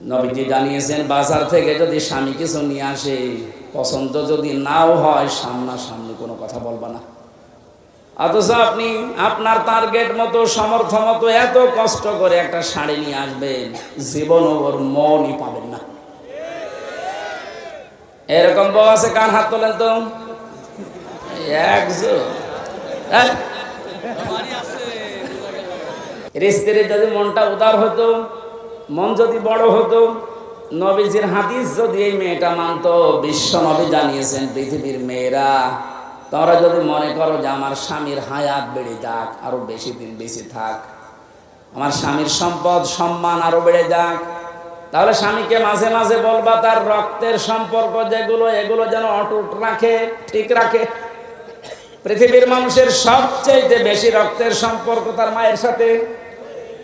নবীজি জানিয়েছেন বাজার থেকে যদি স্বামী কিছু নিয়ে আসে পছন্দ যদি নাও হয় সামনাসামনি কোনো কথা বলবা না। অথচ আপনি আপনার টার্গেট মতো সমর্থ মতো এত কষ্ট করে একটা শাড়ি নিয়ে আসবেন জীবন ওর মনই পাবেন না। এরকম বউ আছে কার হাত তোলেন তো? একজন। হ্যাঁ? স্ত্রীর যদি মনটা উদার হতো মন যদি বড় হতো, নবীজির হাদিস যদি এই মেয়েটা মানতো, বিশ্ব নবী জানিয়েছেন পৃথিবীর মেয়েরা, তোমরা যদি মনে করো যে আমার স্বামীর হায়াত বেড়ে যাক, আরও বেশি দিন বেশি থাক, আমার স্বামীর সম্পদ, সম্মান আরও বেড়ে যাক, তাহলে স্বামীকে মাঝে মাঝে বলবা, তার রক্তের সম্পর্ক যেগুলো, এগুলো যেন অটুট রাখে, ঠিক রাখে। পৃথিবীর মানুষের সবচেয়ে বেশি রক্তের সম্পর্ক তার মায়ের সাথে।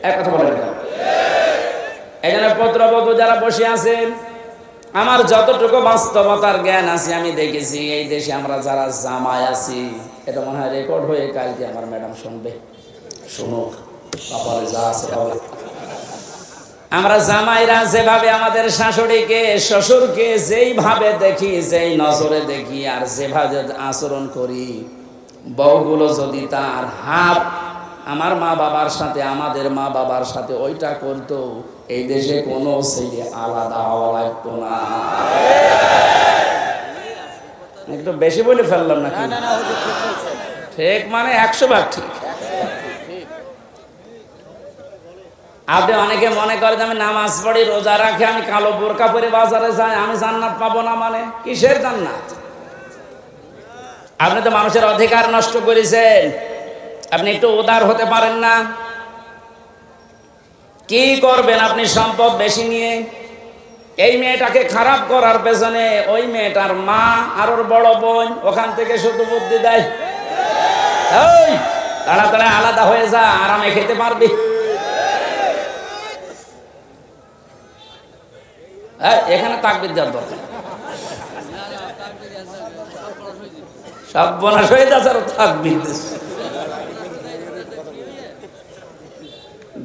এক কথা বলে এখানে পত্রবধূ যারা বসে আছেন, আমার যতটুকু বাস্তবতার জ্ঞান আছে, আমি দেখেছি এই দেশে আমরা যারা জামাই আছি, এটা মনে হয় রেকর্ড হয়ে কালকে আমার ম্যাডাম শুনবে। শুনুক, কপালে যা আছে আমরা জামাইরা যেভাবে আমাদের শাশুড়িকে, শ্বশুরকে যেইভাবে দেখি, যেই নজরে দেখি, আর যেভাবে আচরণ করি, বউগুলো যদি তার হাত আমার মা বাবার সাথে আমাদের মা বাবার সাথে ওইটা করতো এই দেশে কোনো ছেলে আলাদা হওয়া লাগতো না। একটু বেশি বলে ফেললাম না ঠিক মানে একশো ভাগ ঠিক। আপনি অনেকে মনে করেন আমি নামাজ পড়ি রোজা রাখি আমি কালো বোরকা পরে বাজারে যাই আমি জান্নাত পাবো না মানে? কিসের জান্নাত? আপনি তো মানুষের অধিকার নষ্ট করেছেন। আপনি একটু উদার হতে পারেন না। কি করবেন আপনি সম্পদ বেশি নিয়ে? এই মেয়েটাকে খারাপ করার পেছনে ওই মেয়েটার মা আর ওর বড় বোন ওখান থেকে শুধু বুদ্ধি দেয়। তাড়াতাড়ি আলাদা হয়ে যা, আরামে খেতে পারবি। এখানে তাকবির দেওয়ার দরকার। সব বোনাস হয়ে যাচ্ছে, আর তাকবির দিচ্ছে।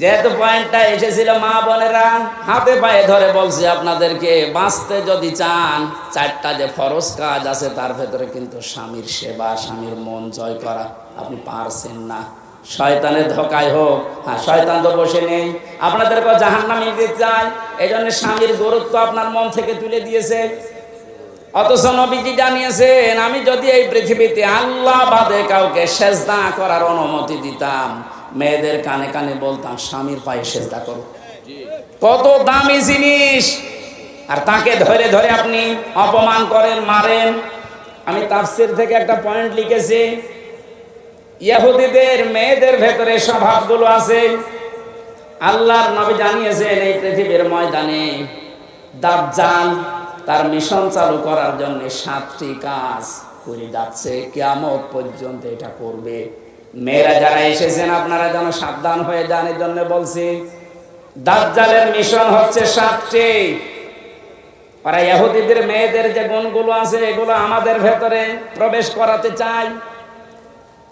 যেহেতু পয়েন্টটা এসেছিল মা বোনেরা, হাতে পায়ে ধরে বলছি আপনাদেরকে, বাঁচতে যদি চান, চারটা যে ফরজ কাজ আছে, তার ভেতরে কিন্তু স্বামীর সেবা, স্বামীর মন জয় করা, আপনি পারছেন না। শয়তানের ধোকায় হোক হ্যাঁ শয়তান তো বসে নেই। আপনাদেরকে জাহান নামে দিতে চায় এই জন্য স্বামীর গুরুত্ব আপনার মন থেকে তুলে দিয়েছে। অথচ নবীজি জানিয়েছেন, আমি যদি এই পৃথিবীতে আল্লাহ বাদে কাউকে সেজদা করার অনুমতি দিতাম মেয়েদের কানে কানে বলতাম, স্বামীর পায়ে সেজদা করো। কত দামি জিনিস। আর তাকে ধরে ধরে আপনি অপমান করেন, মারেন। আমি তাফসির থেকে একটা পয়েন্ট লিখেছি। ইহুদিদের, মেয়েদের ভেতরে স্বভাবগুলো আছে। আল্লাহর নবী জানিয়েছেন, এই পৃথিবীর ময়দানে দাজ্জাল তার মিশন চালু করার জন্য সাতটি কাজ করে যাচ্ছে। কিয়ামত পর্যন্ত এটা করবে। মেয়েরা যারা এসেছেন, আপনারা যেন সাবধান হয়ে যান এই জন্য বলছি। দাজ্জালের মিশন হচ্ছে সাতটি। ওরা ইহুদিদের মেয়েদের যে গুণগুলো আছে, এগুলো আমাদের ভেতরে প্রবেশ করাতে চাই।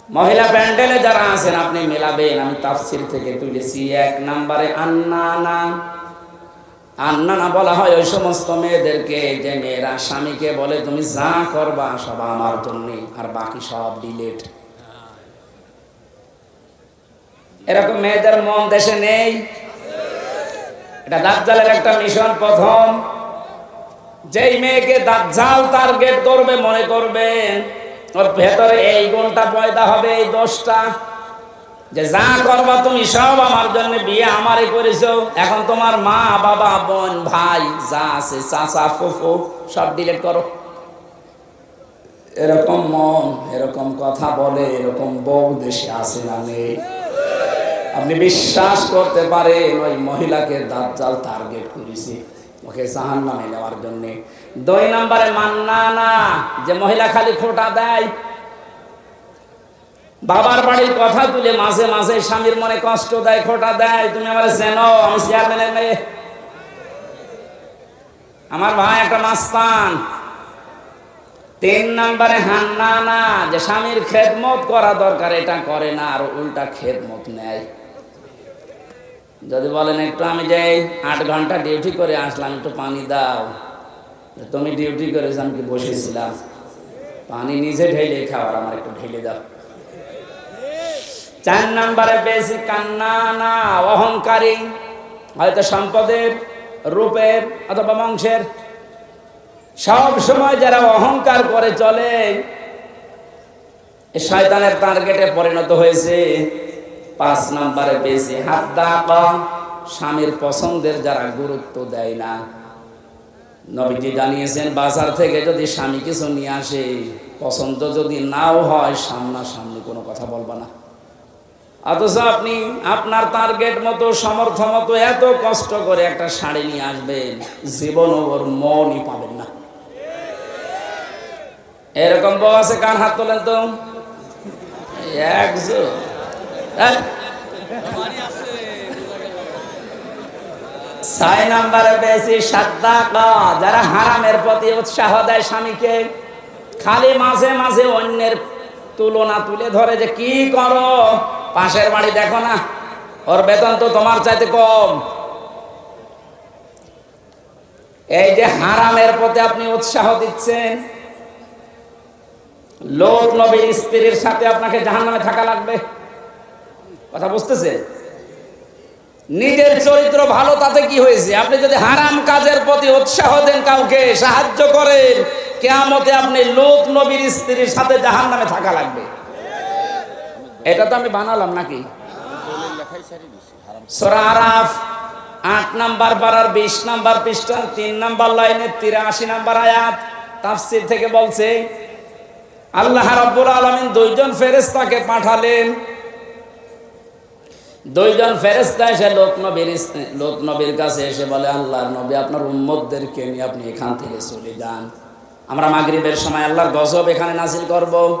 মহিলা প্যান্ডেলে যারা আছেন, আপনি মেলাবেন, আমি তাফসির থেকে তুলেছি। এক নম্বরে আন্নানা আন্নানা বলা হয় ওই সমস্ত মেয়েদেরকে, যে মেয়েরা স্বামীকে বলে, তুমি যা করবা, সব আমার জন্য, আর বাকি সব ডিলেট। এরকম মেয়েদের মন দেশে নেই। এটা দাজ্জালের একটা মিশন প্রথম। যেই মেয়েকে দাজ্জাল টার্গেট করবে মনে করবেন ওর ভেতরে এই গুণটা পয়দা হবে, এই দোষটা। যে যা করবা তুমি সব আমার জন্য, বিয়ে আমারই করেছ। এখন তোমার মা, বাবা, বোন, ভাই, যা আছে, চাচা, ফুফু, সব ডিলেট করো। এরকম মন, এরকম কথা বলে, এরকম বউ দেশে আসে না নেই। আপনি বিশ্বাস করতে পারেন, ওই মহিলাকে দাজ্জাল টার্গেট করেছে। ওকে জাহান নামে নেওয়ার জন্য। দুই নম্বরে মান্না না যে মহিলা খালি খোটা দেয়। বাবার বাড়ির কথা তুলে মাঝে মাঝে স্বামীর মনে কষ্ট দেয় খোটা দেয়। তুমি আমার চেনো, আমি চেয়ারম্যানের মেয়ে। আমার ভাই একটা মাস্তান। তিন নম্বরে হান্না না যে স্বামীর খেদমত করা দরকার, এটা করে না, আর উল্টা খেদমত নেয়। যদি বলেন, একটু আমি যাই আট ঘণ্টা ডিউটি করে আসলাম, একটু পানি দাও। তুমি ডিউটি করেছ, আমি বসেছিলাম? পানি নিজে ঢেলে খাওয়ার, আমার একটু ঢেলে দাও। চার নাম্বারে বেশি কান্না, না, অহংকারী। হয়তো সম্পদের, রূপের অথবা বংশের। সব সময় যারা অহংকার করে চলে শয়তানের টার্গেটে পরিণত হয়েছে। পাঁচ নম্বরে বেশি। হাত দাপা স্বামীর পছন্দের যারা গুরুত্ব দেয় না। নবীজি জানিয়েছেন, বাজার থেকে যদি স্বামী কিছু নিয়ে আসে, পছন্দ যদি নাও হয়, সামনাসামনি কোনো কথা বলবা না। অথচ আপনি, আপনার টার্গেট মতো সমর্থ মতো এত কষ্ট করে একটা শাড়ি নিয়ে আসবেন জীবন ওর মনই পাবেন না। এরকম বউ আছে কান হাত তোলেন তো? একজন। ছয় নম্বরে সাদ্দাকা, যারা হারামের প্রতি উৎসাহ দেয় স্বামীকে, খালি মাঝে মাঝে অন্যের তুলনা তুলে ধরে যে কি করো? পাশের বাড়ি দেখো না, ওর বেতন তো তোমার চাইতে কম। এই যে হারামের প্রতি আপনি উৎসাহ দিচ্ছেন, লোক নবীর স্ত্রীর সাথে আপনাকে জাহান্নামে থাকা লাগবে। কথা বুঝতেছে? নিজের চরিত্র ভালো, তাতে কি হয়েছে? আপনি যদি হারাম কাজের প্রতি উৎসাহ দেন কাউকে, সাহায্য করেন, কেয়ামতে আপনি লোক নবীর স্ত্রীর সাথে জাহান নামে থাকা লাগবে। এটা তো আমি বানালাম নাকি? সূরা আট নাম্বার পাড়ার বিশ নাম্বার পৃষ্ঠা, তিন নাম্বার লাইনের তিরাশি নাম্বার আয়াত, তাফসির থেকে বলছে, আল্লাহ রাব্বুল আলামিন দুইজন ফেরেশতাকে পাঠালেন দুইজন ফেরেস্তা এসে লোক নবীর লোক নবীর কাছে এসে বলে আল্লাহ নবী আপনার উম্মতদেরকে নিয়ে আপনি এখান থেকে চলে যান। আমরা মাগরিবের সময় আল্লাহর গজব এখানে নাসিল করব।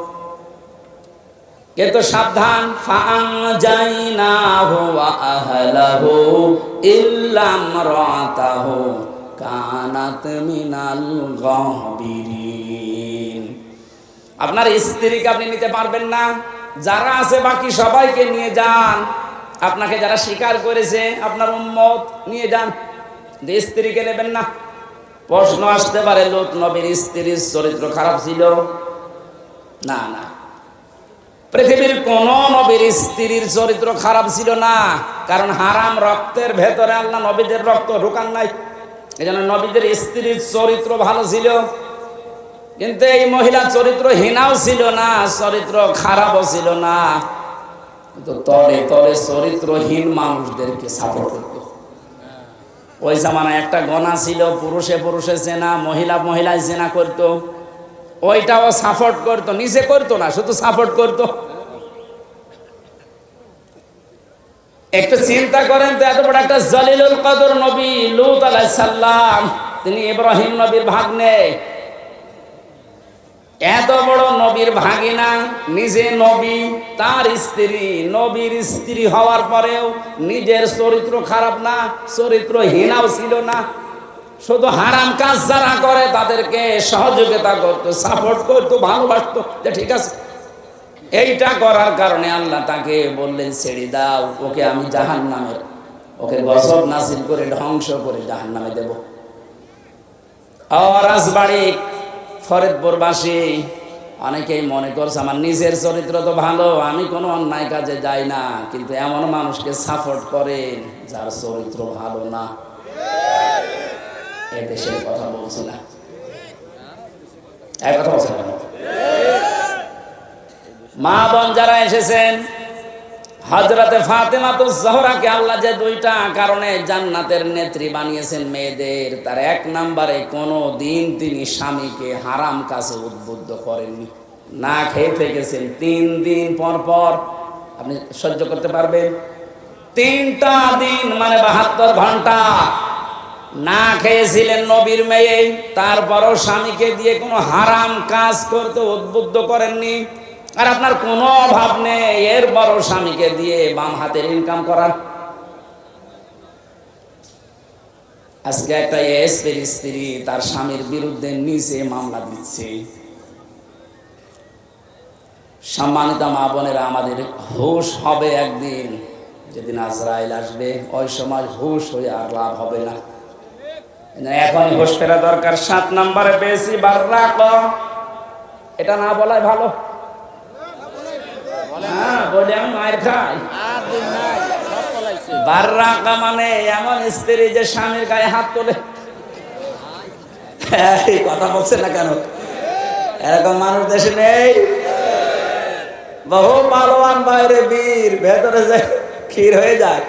কিন্তু সাবধান ফাং জাইনাহু ওয়া আহলাহু ইল্লা ইমরাতাহু কানাত মিনাল গাহবিরিন। আপনার স্ত্রীকে আপনি নিতে পারবেন না। যারা আছে বাকি সবাইকে নিয়ে যান। আপনাকে যারা স্বীকার করেছে, আপনার উম্মত, নিয়ে যান। যে স্ত্রীকে নেবেন না। প্রশ্ন আসতে পারে, লোক নবীর স্ত্রীর চরিত্র খারাপ ছিল? না না। পৃথিবীর কোন নবীর স্ত্রীর চরিত্র খারাপ ছিল না। কারণ হারাম রক্তের ভেতরে আল্লাহ নবীদের রক্ত ঢুকান নাই। এই জন্য নবীদের স্ত্রীর চরিত্র ভালো ছিল। কিন্তু এই মহিলা চরিত্র হীনাও ছিল না, চরিত্র খারাপও ছিল না। কিন্তু তলে তলে চরিত্রহীন মানুষদেরকে সাপোর্ট করত। ওই জামানায় একটা গণা ছিল, পুরুষে পুরুষে চেনা, মহিলা মহিলায় চেনা করত। ওইটাও সাপোর্ট করতো, নিজে করতো না, শুধু সাপোর্ট করত। একটু চিন্তা করেন তো, এত বড় একটা জলিলুল কদর নবী, লুত আলাইহিস সালাম, তিনি ইব্রাহিম নবীর ভাগ্নে এত বড় নবীর ভাগিনা, নিজে নবী, তার স্ত্রী, নবীর স্ত্রী হওয়ার পরেও নিজের চরিত্র খারাপ না চরিত্র হীনাও ছিল না। শুধু হারাম কাজ যারা করে তাদেরকে সহযোগিতা করতো সাপোর্ট করতো, ভালোবাসতো, যে ঠিক আছে। এইটা করার কারণে আল্লাহ তাকে বললেন ছেড়ে দাও, ওকে আমি জাহান নামের ওকে গসব নাসিল করে ধ্বংস করে জাহান নামে দেব রাজবাড়ি ফরিদপুরবাসী, অনেকেই মনে করছে আমার নিজের চরিত্র তো ভালো, আমি কোনো অন্যায় কাজে যাই না, কিন্তু এমন মানুষকে সাপোর্ট করেন যার চরিত্র ভালো না। এ দেশের কথা বলছি না। কথা বলছি না মা বোন যারা এসেছেন হজরতে ফাতেমা তো জহরাকে আল্লাহ যে দুইটা কারণে জান্নাতের নেত্রী বানিয়েছেন মেয়েদের, তার এক নাম্বারে কোনো দিন তিনি স্বামীকে হারাম কাছে উদ্বুদ্ধ করেননি। না খেয়ে থেকেছেন। তিন দিন পর পর, আপনি সহ্য করতে পারবেন? তিনটা দিন মানে বাহাত্তর ঘণ্টা। না খেয়েছিলেন নবীর মেয়ে, তারপরও স্বামীকে দিয়ে কোনো হারাম কাজ করতে উদ্বুদ্ধ করেননি। আর আপনার কোনো অভাব নেই এর বড় স্বামীকে দিয়ে বাম হাতের ইনকাম করার আজকে একটা এসপের স্ত্রী তার স্বামীর বিরুদ্ধে নিচে মামলা দিচ্ছে। সম্মানিত মা বোনেরা, আমাদের হুশ হবে একদিন, যেদিন আজরাইল আসবে। ওই সময় হুশ হয়ে আর লাভ হবে না। এখন হুশ ফেরা দরকার। সাত নম্বরে নাম্বারে পেয়েছি বার্রাক এটা না বলাই ভালো। মানে এমন স্ত্রী যে স্বামীর গায়ে হাত তোলে। কথা বলছে না কেন? এরকম মানুষ দেশে নেই। বহু পালোয়ান বাইরে বীর, ভেতরে যে ক্ষীর হয়ে যায়।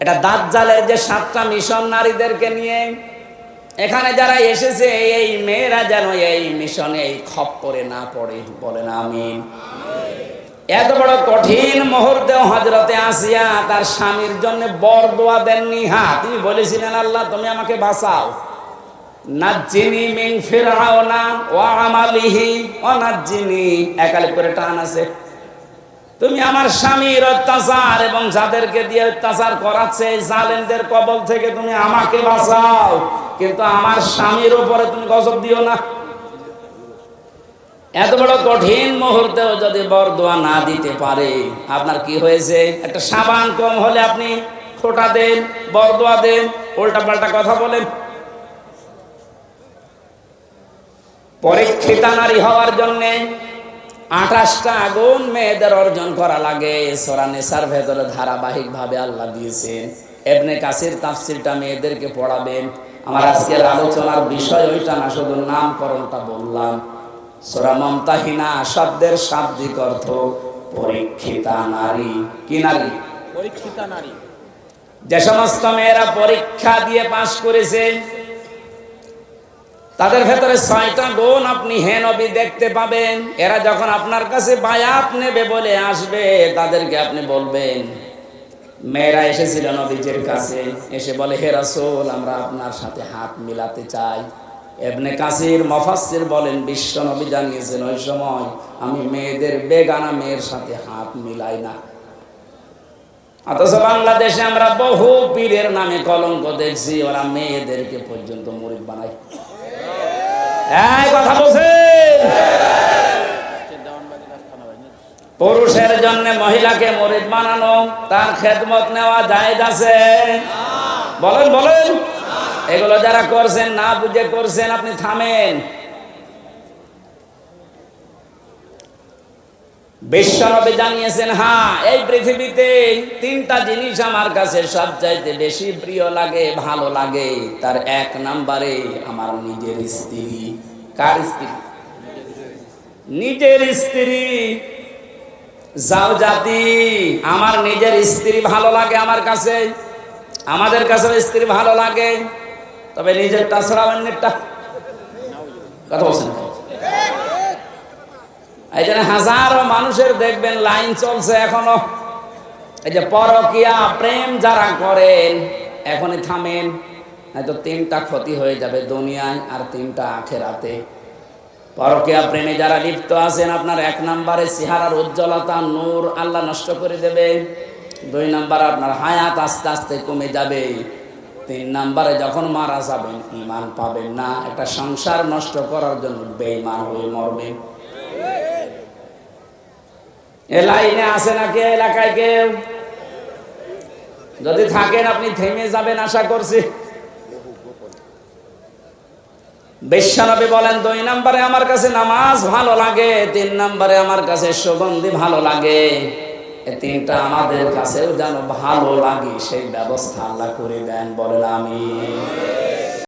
এটা দাঁত জালের যে সাতটা মিশন নারীদেরকে নিয়ে এখানে যারা এসেছে, এই মেয়েরা যেন এই মিশনে এই খপ্পরে না পড়ে না আমিন। এত বড় কঠিন মুহূর্তেও হজরতে আসিয়া তার স্বামীর জন্য বর দোয়া দেননি। হ্যাঁ তিনি বলেছিলেন, আল্লাহ, তুমি আমাকে বাঁচাও। নাজ্জিনি মিন ফিরআউনা ওয়া আমালিহি ওয়া নাজ্জিনি। একালে করে টান আছে। তুমি আমার স্বামীর অত্যাচার এবং যাদেরকে দিয়ে অত্যাচার করাচ্ছে, এই জালেমদের কবল থেকে তুমি আমাকে বাঁচাও। কিন্তু আমার স্বামীর উপরে তুমি গজব দিও না। এত বড় কঠিন মুহূর্তেও যদি বরদোয়া না দিতে পারে, আপনার কি হয়েছে? একটা সাবান কম হলে আপনি খোটা দেন, বরদোয়া দেন উল্টা পাল্টা কথা বলেন। পরীক্ষিতা নারী হওয়ার জন্য আঠাশটা আগুন মেয়েদের অর্জন করা লাগে। সোরা নেশার ভেতরে ধারাবাহিক ভাবে আল্লাহ দিয়েছেন। এবনে কাসির তাফসিরটা মেয়েদেরকে পড়াবেন। আমার আজকের আলোচনার বিষয় ওইটা না শুধু নামকরণটা বললাম। সোরা মমতাহিনা শব্দের শাব্দিক অর্থ পরীক্ষিতা নারী। কি নারী? পরীক্ষিতা নারী। যে সমস্ত মেয়েরা পরীক্ষা দিয়ে পাশ করেছে তাদের ভেতরে ছয়টা গুণ আপনি হে নবী দেখতে পাবেন। এরা যখন আপনার কাছে বায়াত নেবে বলে আসবে, তাদেরকে আপনি বলবেন, মেয়েরা এসেছিল নবীজির কাছে। এসে বলে, হে রাসূল, আমরা আপনার সাথে হাত মিলাতে চাই। এবনে কাসির, মফাসসির বলেন, বিশ্ব নবী জানিয়েছেন ওই সময়, আমি মেয়েদের বেগানা মেয়ের সাথে হাত মিলাই না। অথচ বাংলাদেশে আমরা বহু পীরের নামে কলঙ্ক দেখছি, ওরা মেয়েদেরকে পর্যন্ত মুরিদ বানায়। কথা বলছে দেওয়ানবাগির আস্থানা বাহিনী পুরুষের জন্য মহিলাকে মরিদ বানানো, তার খেদমত নেওয়া জায়েজ আছে? বলেন বলেন। এগুলো যারা করছেন, না বুঝে করছেন, আপনি থামেন। বিশ্বনবী জানিয়েছেন হ্যাঁ এই পৃথিবীতে তিনটা জিনিস আমার কাছে সবচাইতে বেশি প্রিয় লাগে, ভালো লাগে। তার এক নাম্বারে, আমার নিজের স্ত্রী। কার স্ত্রী? নিজের স্ত্রী। যাও জাতি, আমার নিজের স্ত্রী ভালো লাগে আমার কাছে। আমাদের কাছে স্ত্রী ভালো লাগে। তবে নিজেরটা ছাড়া অন্যেরটা। কথা বলছেন? এই জন্য হাজারো মানুষের দেখবেন, লাইন চলছে এখনও। এই যে পরকিয়া, প্রেম যারা করেন, এখনই থামেন। হয়তো তিনটা ক্ষতি হয়ে যাবে দুনিয়ায় আর তিনটা আখেরাতে। পরকিয়া প্রেমে যারা লিপ্ত আছেন, আপনার এক নম্বরে চেহারার উজ্জ্বলতা, নূর আল্লাহ নষ্ট করে দেবে। দুই নম্বর আপনার হায়াত আস্তে আস্তে কমে যাবে। তিন নম্বরে যখন মারা যাবেন ইমান পাবেন না। একটা সংসার নষ্ট করার জন্য বেঈমান হয়ে মরবেন। এ লাইনে আসে নাকি এ এলাকায় কেউ? যদি থাকেন, আপনি থেমে যাবেন, আশা করছি। বিশ্বনবী বলেন, দুই নম্বরে আমার কাছে নামাজ ভালো লাগে, তিন নম্বরে আমার কাছে সুগন্ধি ভালো লাগে। তিনটা আমাদের কাছেও যেন ভালো লাগে, সেই ব্যবস্থা আল্লাহ করে দেন। বলেন আমি